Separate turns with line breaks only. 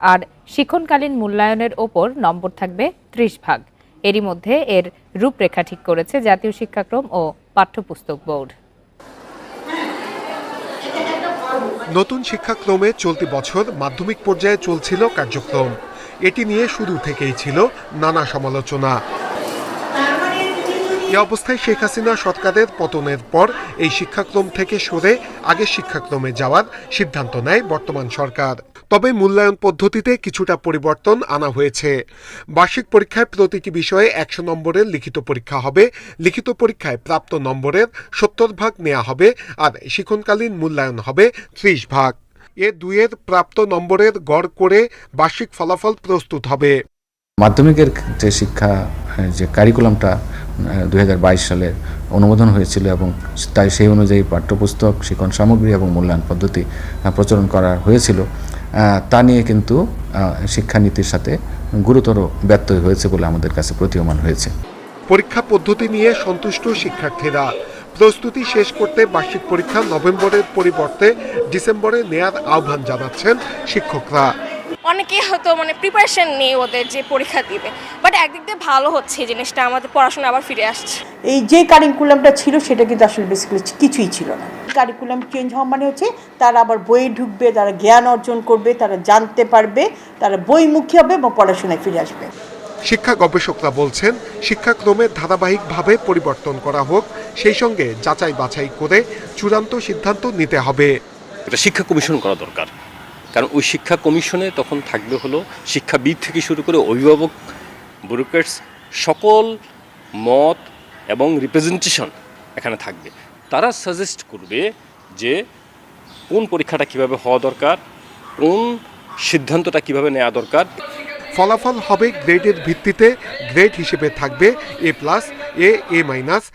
আর শিক্ষণকালীন মূল্যায়নের ওপর নম্বর থাকবে ত্রিশ ভাগ। এরই মধ্যে এর রূপরেখা ঠিক করেছে জাতীয় শিক্ষাক্রম ও পাঠ্যপুস্তক বোর্ড।
নতুন শিক্ষাক্রমে চলতি বছর মাধ্যমিক পর্যায়ে চলছিল কার্যক্রম। এটি নিয়ে শুরু থেকেই ছিল নানা সমালোচনা। এ অবস্থায় শেখ হাসিনা সরকারের পতনের পর এই শিক্ষাক্রম থেকে সরে আগের শিক্ষাক্রমে যাওয়ার সিদ্ধান্ত নেয় বর্তমান সরকার। তবে মূল্যায়ন পদ্ধতিতে কিছুটা পরিবর্তন আনা হয়েছে। বার্ষিক পরীক্ষায় প্রতিটি বিষয়ে একশো নম্বরের লিখিত পরীক্ষা হবে। লিখিত পরীক্ষায় প্রাপ্ত নম্বরের সত্তর ভাগ নেওয়া হবে আর শিক্ষণকালীন মূল্যায়ন হবে ত্রিশ ভাগ। এ দুইয়ের প্রাপ্ত নম্বরের গড় করে বার্ষিক ফলাফল প্রস্তুত হবে।
মাধ্যমিকের যে শিক্ষা, যে কারিকুলামটা দুই সালে অনুমোদন হয়েছিল এবং তাই সেই অনুযায়ী পাঠ্যপুস্তক শিক্ষণ সামগ্রী এবং মূল্যায়ন পদ্ধতি প্রচলন করা হয়েছিল। তা নিয়ে কিন্তু শিক্ষানীতির সাথে গুরুতর ব্যত্যয় হয়েছে বলে আমাদের কাছে প্রতীয়মান হয়েছে।
পরীক্ষা পদ্ধতি নিয়ে সন্তুষ্ট শিক্ষার্থীরা প্রস্তুতি শেষ করতে বার্ষিক পরীক্ষা নভেম্বরের পরিবর্তে ডিসেম্বরে নেয়ার আহ্বান জানাচ্ছেন শিক্ষকরা।
অনেকে হয়তো মানে প্রিপারেশন নেই ওদের যে পরীক্ষা দিবে একদিক দিয়ে ভালো হচ্ছে এই জিনিসটা আমাদের পড়াশোনা আবার ফিরে আসছে।
এই যে কারিকুলামটা ছিল সেটা কিন্তু আসলে বেসিক্যালি কিছুই ছিল না। কারিকুলাম চেঞ্জ হওয়া মানে হচ্ছে তারা আবার বইয়ে ঢুকবে তারা জ্ঞান অর্জন করবে তারা জানতে পারবে তারা বইমুখী হবে এবং পড়াশোনায় ফিরে আসবে।
শিক্ষা গবেষকরা বলছেন শিক্ষাক্রমে ধারাবাহিকভাবে পরিবর্তন করা হোক সেই সঙ্গে যাচাই বাছাই করে চূড়ান্ত সিদ্ধান্ত নিতে হবে।
একটা শিক্ষা কমিশন করা দরকার। কারণ ওই শিক্ষা কমিশনে তখন থাকবে হলো শিক্ষাবিদ থেকে শুরু করে অভিভাবক ব্যুরোক্রেটস সকল মত এবং রিপ্রেজেন্টেশন এখানে থাকবে। তারা সাজেস্ট করবে যে কোন পরীক্ষাটা কীভাবে হওয়া দরকার, কোন সিদ্ধান্তটা কীভাবে নেওয়া দরকার।
ফলাফল হবে গ্রেডের ভিত্তিতে গ্রেড হিসেবে থাকবে এ প্লাস এ এ মাইনাস